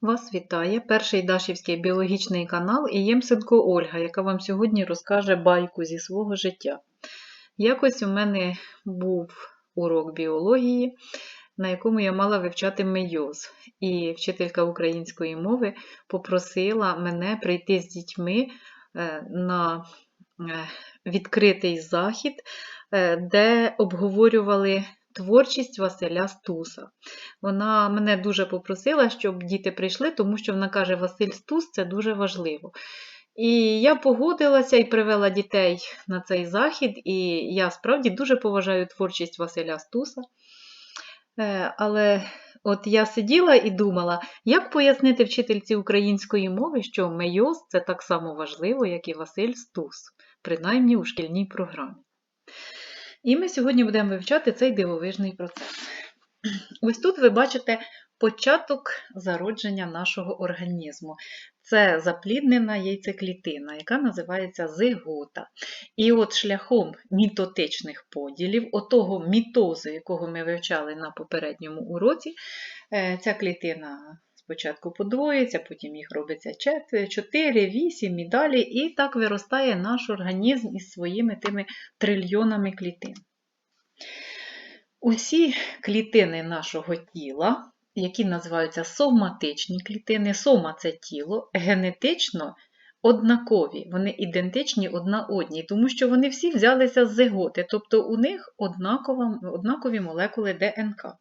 Вас вітає перший Дашівський біологічний канал і Ємсенко Ольга, яка вам сьогодні розкаже байку зі свого життя. Якось у мене був урок біології, на якому я мала вивчати мейоз. І вчителька української мови попросила мене прийти з дітьми е, на е, відкритий захід, е, де обговорювали творчість Василя Стуса. Вона мене дуже попросила, щоб діти прийшли, тому що вона каже, Василь Стус це дуже важливо. І я погодилася і привела дітей на цей захід, і я справді дуже поважаю творчість Василя Стуса. Е, Але от я сиділа і думала, як пояснити вчительці української мови, що мейоз це так само важливо, як і Василь Стус, принаймні у шкільній програмі. І ми сьогодні будемо вивчати цей дивовижний процес. Ось тут ви бачите початок зародження нашого організму. Це запліднена яйцеклітина, яка називається зигота. І от шляхом мітотичних поділів, отого мітозу, якого ми вивчали на попередньому уроці, е, ця клітина спочатку подвоїться, потім їх робиться 4, 8 і далі, і так виростає наш організм із своїми тими трильйонами клітин. Усі клітини нашого тіла, які називаються соматичні клітини, сома це тіло, генетично однакові, вони ідентичні одна одній, тому що вони всі взялися з зиготи, тобто у них однакова, однакові молекули ДНК.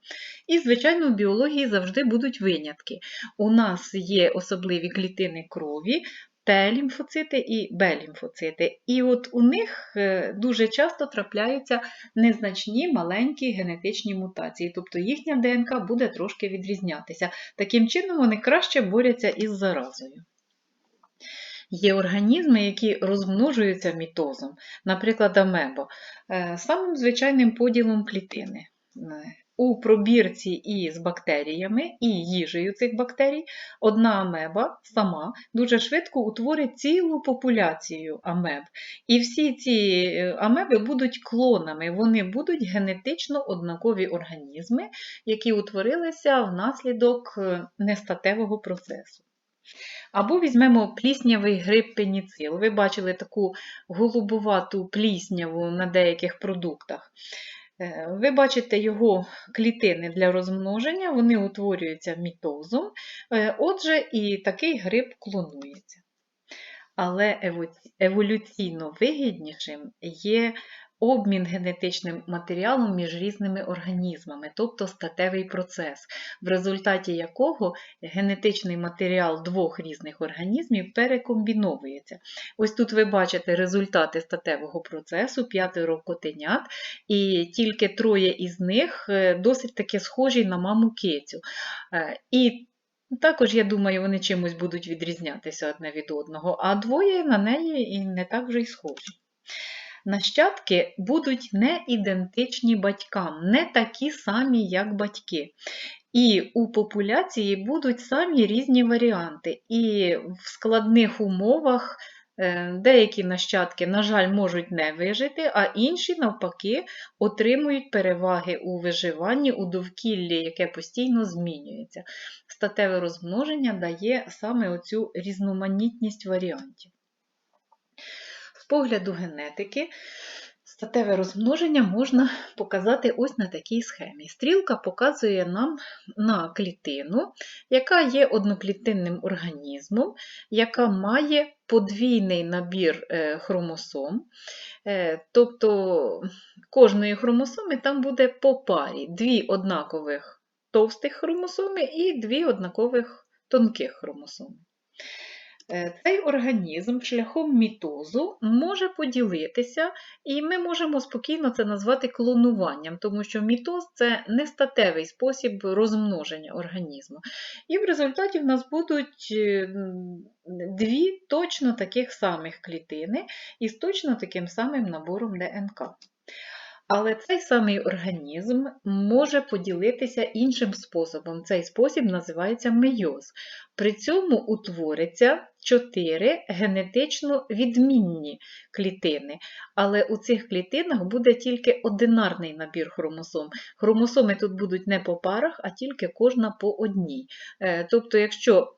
І, звичайно, в біології завжди будуть винятки. У нас є особливі клітини крові, Т-лімфоцити і Б-лімфоцити. І от у них е, дуже часто трапляються незначні маленькі генетичні мутації, тобто їхня ДНК буде трошки відрізнятися. Таким чином, вони краще борються із заразою. Є організми, які розмножуються мітозом, наприклад, амебо, е, самим звичайним поділом клітини. У пробірці із бактеріями і їжею цих бактерій одна амеба сама дуже швидко утворить цілу популяцію амеб. І всі ці е, амеби будуть клонами, вони будуть генетично однакові організми, які утворилися внаслідок е, нестатевого процесу. Або візьмемо пліснявий гриб пеніцил. Ви бачили таку голубувату плісняву на деяких продуктах. Е, ви бачите його клітини для розмноження, вони утворюються мітозом, е, отже, і такий гриб клонується. Але еволюційно вигіднішим є обмін генетичним матеріалом між різними організмами, тобто статевий процес, в результаті якого генетичний матеріал двох різних організмів перекомбіновується. Ось тут ви бачите результати статевого процесу, п'ятеро котенят, і тільки троє із них е, досить таки схожі на маму кицю. Е, і також, я думаю, вони чимось будуть відрізнятися одне від одного, а двоє на неї і не так вже й схожі нащадки будуть не ідентичні батькам, не такі самі, як батьки. І у популяції будуть самі різні варіанти. І в складних умовах е, деякі нащадки, на жаль, можуть не вижити, а інші, навпаки, отримують переваги у виживанні у довкіллі, яке постійно змінюється. Статеве розмноження дає саме оцю різноманітність варіантів погляду генетики статеве розмноження можна показати ось на такій схемі. Стрілка показує нам на клітину, яка є одноклітинним організмом, яка має подвійний набір е, хромосом. Е, тобто кожної хромосоми там буде по парі дві однакових товстих хромосоми і дві однакових тонких хромосоми. Е, цей організм шляхом мітозу може поділитися, і ми можемо спокійно це назвати клонуванням, тому що мітоз це нестатевий спосіб розмноження організму. І в результаті в нас будуть е, дві точно таких самих клітини із точно таким самим набором ДНК. Але цей самий організм може поділитися іншим способом. Цей спосіб називається мейоз. При цьому утвориться чотири генетично відмінні клітини. Але у цих клітинах буде тільки одинарний набір хромосом. Хромосоми тут будуть не по парах, а тільки кожна по одній. Е, тобто, якщо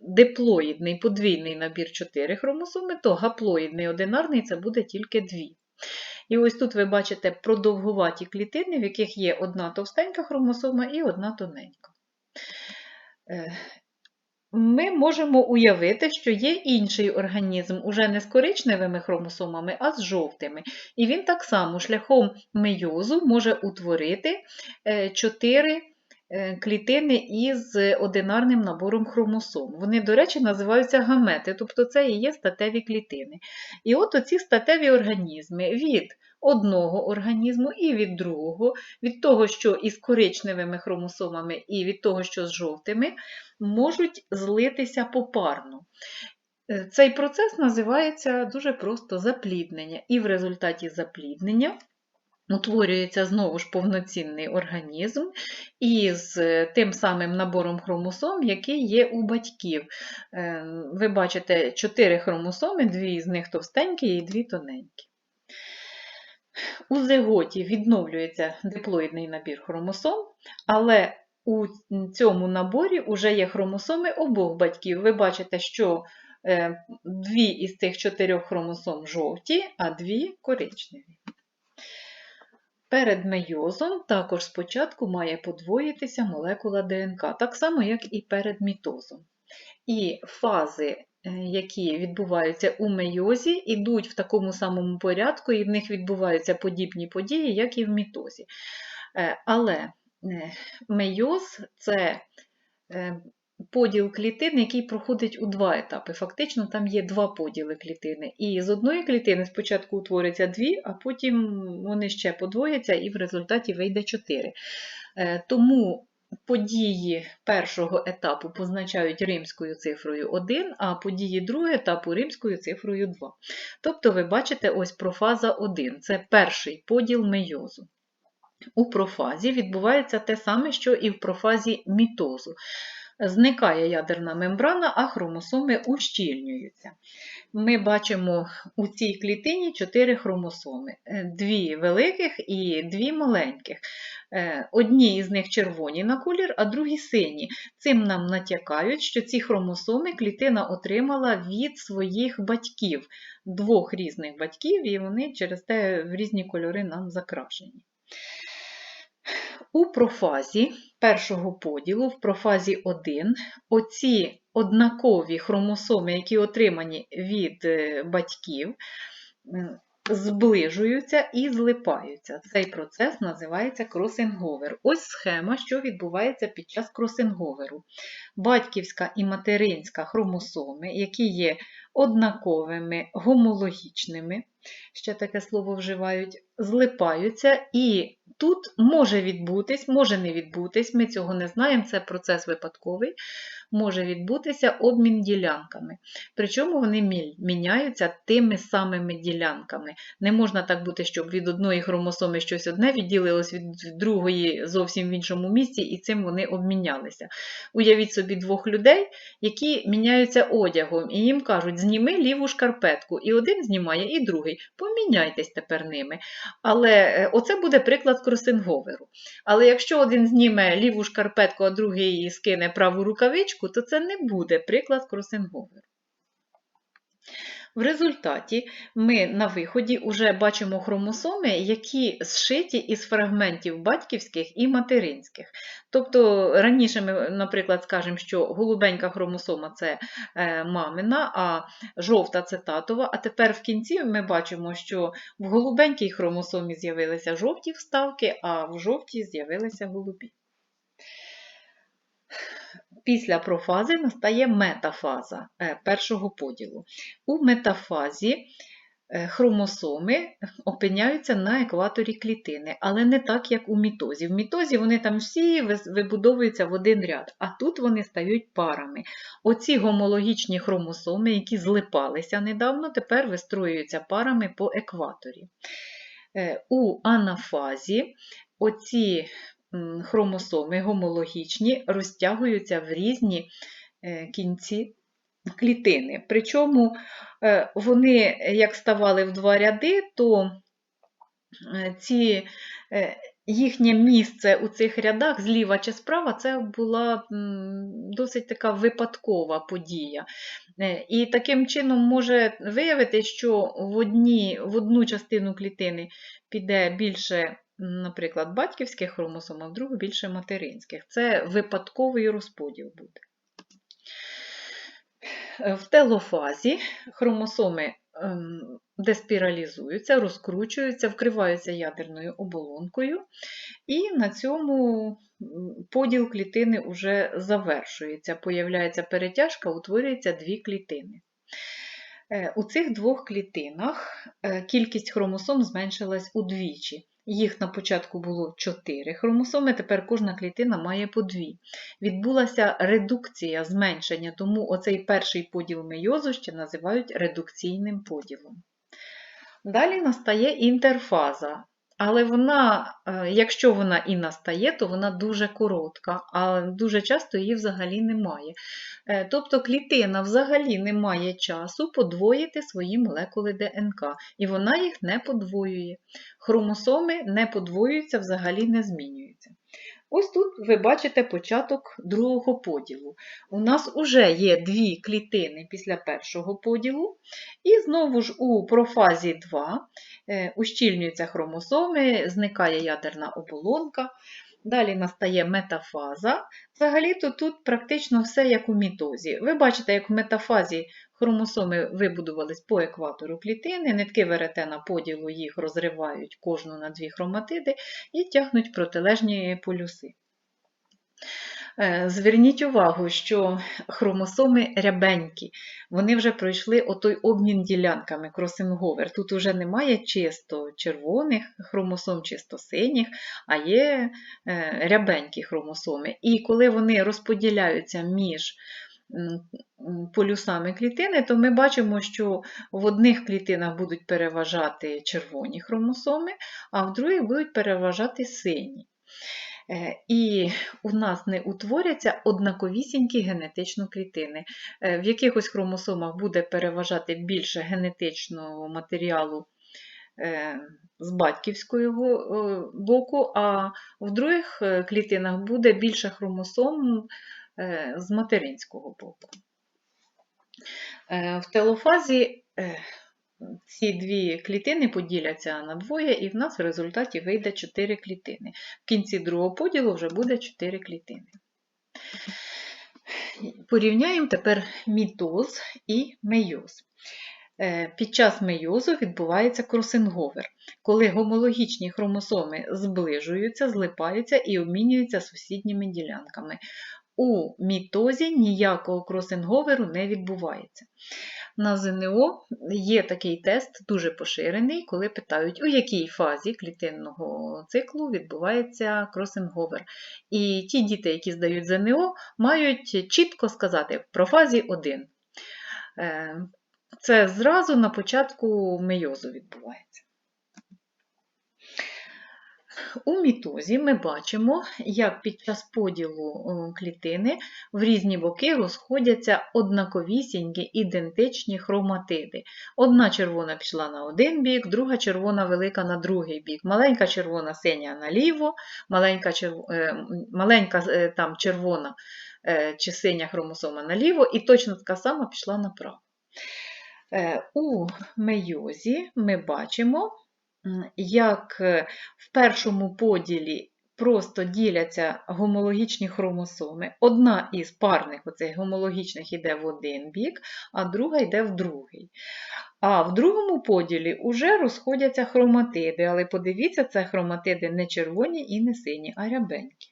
диплоїдний подвійний набір 4 хромосоми, то гаплоїдний одинарний це буде тільки 2. І ось тут ви бачите продовгуваті клітини, в яких є одна товстенька хромосома і одна тоненька. Е, ми можемо уявити, що є інший організм, уже не з коричневими хромосомами, а з жовтими. І він так само шляхом мейозу може утворити 4 е, Е, клітини із одинарним набором хромосом. Вони, до речі, називаються гамети, тобто це і є статеві клітини. І от оці статеві організми від одного організму і від другого, від того, що із коричневими хромосомами, і від того, що з жовтими, можуть злитися попарно. Е, цей процес називається дуже просто запліднення, і в результаті запліднення утворюється знову ж повноцінний організм із тим самим набором хромосом, який є у батьків. Е, ви бачите 4 хромосоми, дві з них товстенькі і дві тоненькі. У зиготі відновлюється диплоїдний набір хромосом, але у цьому наборі вже є хромосоми обох батьків. Ви бачите, що е, дві із цих чотирьох хромосом жовті, а дві коричневі. Перед мейозом також спочатку має подвоїтися молекула ДНК, так само, як і перед мітозом. І фази, е, які відбуваються у мейозі, йдуть в такому самому порядку, і в них відбуваються подібні події, як і в мітозі. Е, але е, мейоз це поділ клітин, який проходить у два етапи. Фактично, там є два поділи клітини. І з одної клітини спочатку утвориться дві, а потім вони ще подвояться, і в результаті вийде чотири. Е, тому події першого етапу позначають римською цифрою 1, а події другого етапу римською цифрою 2. Тобто, ви бачите ось профаза 1 це перший поділ мейозу. У профазі відбувається те саме, що і в профазі мітозу зникає ядерна мембрана, а хромосоми ущільнюються. Ми бачимо у цій клітині чотири хромосоми: е, дві великих і дві маленьких. Е, одні із них червоні на колір, а другі сині. Цим нам натякають, що ці хромосоми клітина отримала від своїх батьків, двох різних батьків, і вони через те в різні кольори нам закрашені. У профазі першого поділу, в профазі 1, оці однакові хромосоми, які отримані від е, батьків, зближуються і злипаються. Цей процес називається кросинговер. Ось схема, що відбувається під час кросинговеру. Батьківська і материнська хромосоми, які є однаковими, гомологічними, ще таке слово вживають, злипаються, і тут може відбутись, може не відбутись, ми цього не знаємо, це процес випадковий, може відбутися обмін ділянками. Причому вони міняються тими самими ділянками. Не можна так бути, щоб від одної хромосоми щось одне відділилось від другої зовсім в іншому місці, і цим вони обмінялися. Уявіть собі двох людей, які міняються одягом, і їм кажуть, зніми ліву шкарпетку. І один знімає, і другий. Поміняйтесь тепер ними. Але е, оце буде приклад кросинговеру. Але якщо один зніме ліву шкарпетку, а другий скине праву рукавичку, то це не буде приклад кросинговеру. В результаті ми на виході вже бачимо хромосоми, які зшиті із фрагментів батьківських і материнських. Тобто раніше ми, наприклад, скажемо, що голубенька хромосома це е, мамина, а жовта це татова. А тепер в кінці ми бачимо, що в голубенькій хромосомі з'явилися жовті вставки, а в жовтій з'явилися голубі. Після профази настає метафаза е, першого поділу. У метафазі е, хромосоми опиняються на екваторі клітини, але не так, як у мітозі. В мітозі вони там всі вибудовуються в один ряд, а тут вони стають парами. Оці гомологічні хромосоми, які злипалися недавно, тепер вистроюються парами по екваторі. Е, У анафазі оці хромосоми гомологічні розтягуються в різні е, кінці клітини. Причому е, вони, як ставали в два ряди, то е, ці, їхнє місце у цих рядах зліва чи справа, це була досить така випадкова подія. І таким чином може виявити, що в, одні, в одну частину клітини піде більше, наприклад, батьківських хромосом, а в другу більше материнських. Це випадковий розподіл буде. В телофазі хромосоми ем, деспіралізуються, розкручуються, вкриваються ядерною оболонкою, і на цьому поділ клітини вже завершується. Появляється перетяжка, утворюється дві клітини. Е, У цих двох клітинах е, кількість хромосом зменшилась удвічі. Їх на початку було 4 хромосоми, тепер кожна клітина має по 2. Відбулася редукція зменшення, тому оцей перший поділ мейозу ще називають редукційним поділом. Далі настає інтерфаза. Але вона, е, якщо вона і настає, то вона дуже коротка, а дуже часто її взагалі немає. Е, Тобто клітина взагалі не має часу подвоїти свої молекули ДНК, і вона їх не подвоює. Хромосоми не подвоюються, взагалі не змінюються. Ось тут ви бачите початок другого поділу. У нас вже є дві клітини після першого поділу, і знову ж у профазі 2 е, ущільнюються хромосоми, зникає ядерна оболонка. Далі настає метафаза. Взагалі-то тут практично все як у мітозі. Ви бачите, як в метафазі хромосоми вибудувались по екватору клітини, нитки веретена поділу їх розривають кожну на дві хроматиди і тягнуть протилежні полюси. Е, Зверніть увагу, що хромосоми рябенькі, вони вже пройшли отой обмін ділянками кросинговер. Тут вже немає чисто червоних хромосом, чисто синіх, а є е, рябенькі хромосоми. І коли вони розподіляються між полюсами клітини, то ми бачимо, що в одних клітинах будуть переважати червоні хромосоми, а в других будуть переважати сині. Е, І у нас не утворяться однаковісінькі генетично клітини. Е, В якихось хромосомах буде переважати більше генетичного матеріалу е, з батьківського боку, а в других клітинах буде більше хромосом з материнського боку. В телофазі ці дві клітини поділяться на двоє, і в нас в результаті вийде 4 клітини. В кінці другого поділу вже буде 4 клітини. Порівняємо тепер мітоз і мейоз. Е, Під час мейозу відбувається кросинговер, коли гомологічні хромосоми зближуються, злипаються і обмінюються сусідніми ділянками. У мітозі ніякого кросинговеру не відбувається. На ЗНО є такий тест, дуже поширений, коли питають, у якій фазі клітинного циклу відбувається кросинговер. І ті діти, які здають ЗНО, мають чітко сказати про фазі 1. Це зразу на початку мейозу відбувається. У мітозі ми бачимо, як під час поділу клітини в різні боки розходяться однаковісінькі ідентичні хроматиди. Одна червона пішла на один бік, друга червона велика на другий бік. Маленька червона синя наліво, маленька, черв... маленька там червона чи синя хромосома наліво, і точно така сама пішла направо. У мейозі ми бачимо, як в першому поділі просто діляться гомологічні хромосоми. Одна із парних оцих гомологічних йде в один бік, а друга йде в другий. А в другому поділі вже розходяться хроматиди, але подивіться, це хроматиди не червоні і не сині, а рябенькі.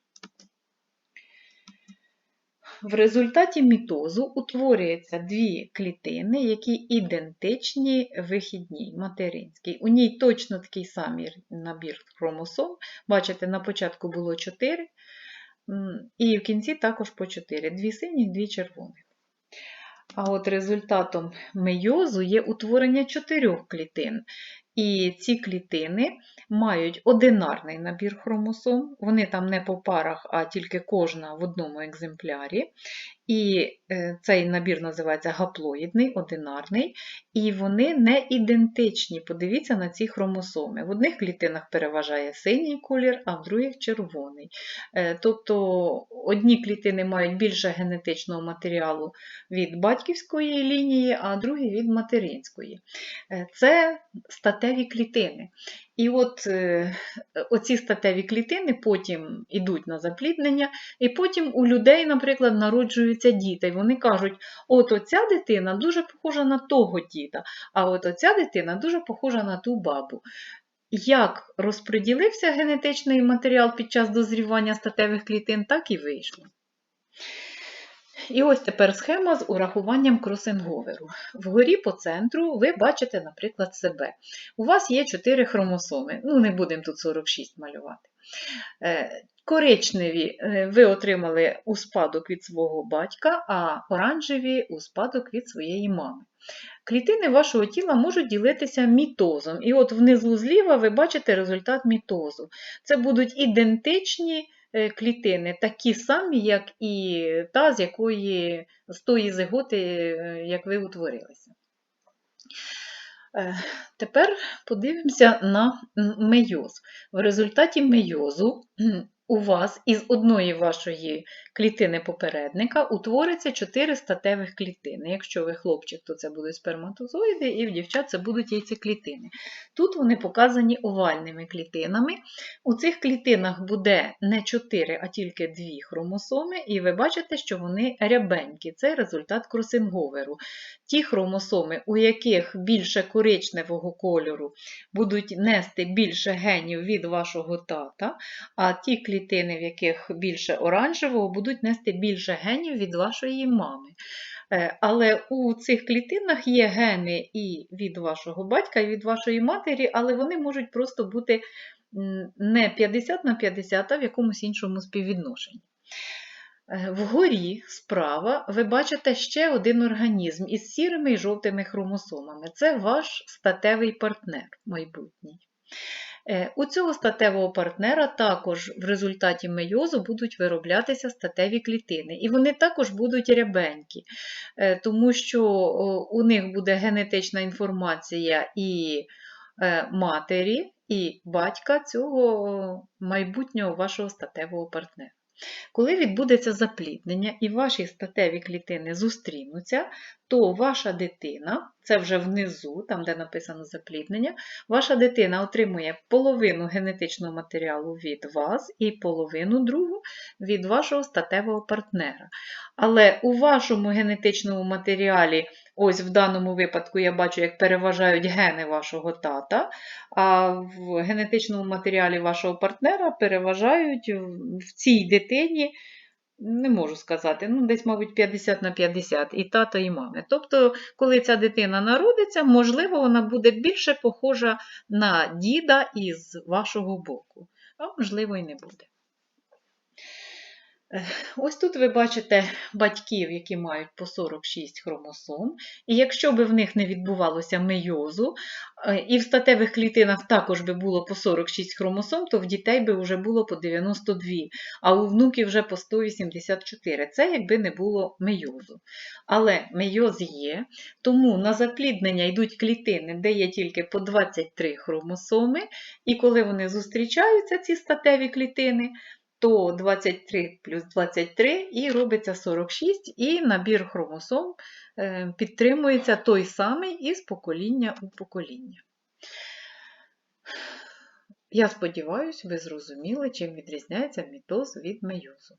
В результаті мітозу утворюються дві клітини, які ідентичні вихідній, материнській. У ній точно такий самий набір хромосом. Бачите, на початку було 4, і в кінці також по 4. Дві синіх, дві червоних. А от результатом мейозу є утворення чотирьох клітин. І ці клітини мають одинарний набір хромосом, вони там не по парах, а тільки кожна в одному екземплярі. І е, цей набір називається гаплоїдний, одинарний, і вони не ідентичні. Подивіться на ці хромосоми. В одних клітинах переважає синій колір, а в других червоний. Е, Тобто одні клітини мають більше генетичного матеріалу від батьківської лінії, а другі від материнської. Е, Це статеві клітини. І от е, оці статеві клітини потім йдуть на запліднення, і потім у людей, наприклад, народжуються діти. І вони кажуть, от оця дитина дуже похожа на того діда, а от оця дитина дуже похожа на ту бабу. Як розподілився генетичний матеріал під час дозрівання статевих клітин, так і вийшло. І ось тепер схема з урахуванням кросинговеру. Вгорі по центру ви бачите, наприклад, себе. У вас є 4 хромосоми, ну не будемо тут 46 малювати. Е, Коричневі е, ви отримали у спадок від свого батька, а оранжеві у спадок від своєї мами. Клітини вашого тіла можуть ділитися мітозом. І от внизу зліва ви бачите результат мітозу. Це будуть ідентичні клітини, такі самі, як і та, з якої з тої зиготи, е, як ви утворилися. Е, Тепер подивимося на мейоз. В результаті мейозу у вас із одної вашої клітини попередника утвориться 4 статевих клітини. Якщо ви хлопчик, то це будуть сперматозоїди, і в дівчат це будуть яйцеклітини. Тут вони показані овальними клітинами. У цих клітинах буде не 4, а тільки 2 хромосоми, і ви бачите, що вони рябенькі. Це результат кросинговеру. Ті хромосоми, у яких більше коричневого кольору, будуть нести більше генів від вашого тата, а ті клітини, в яких більше оранжевого, будуть нести більше генів від вашої мами. Е, Але у цих клітинах є гени і від вашого батька, і від вашої матері, але вони можуть просто бути не 50 на 50, а в якомусь іншому співвідношенні. Е, Вгорі справа ви бачите ще один організм із сірими і жовтими хромосомами. Це ваш статевий партнер майбутній. Е, У цього статевого партнера також в результаті мейозу будуть вироблятися статеві клітини, і вони також будуть рябенькі, е, тому що у них буде генетична інформація і е, матері, і батька цього майбутнього вашого статевого партнера. Коли відбудеться запліднення і ваші статеві клітини зустрінуться, то ваша дитина, це вже внизу, там де написано запліднення, ваша дитина отримує половину генетичного матеріалу від вас і половину другу від вашого статевого партнера. Але у вашому генетичному матеріалі, ось в даному випадку я бачу, як переважають гени вашого тата, а в генетичному матеріалі вашого партнера переважають в- цій дитині, не можу сказати, ну десь, мабуть, 50 на 50, і тато, і мами. Тобто, коли ця дитина народиться, можливо, вона буде більше похожа на діда із вашого боку, а можливо, і не буде. Е, Ось тут ви бачите батьків, які мають по 46 хромосом, і якщо б в них не відбувалося мейозу, е, і в статевих клітинах також би було по 46 хромосом, то в дітей би вже було по 92, а у внуків вже по 184. Це якби не було мейозу. Але мейоз є, тому на запліднення йдуть клітини, де є тільки по 23 хромосоми, і коли вони зустрічаються, ці статеві клітини, то 23 плюс 23 і робиться 46, і набір хромосом е, підтримується той самий із покоління у покоління. Я сподіваюся, ви зрозуміли, чим відрізняється мітоз від мейозу.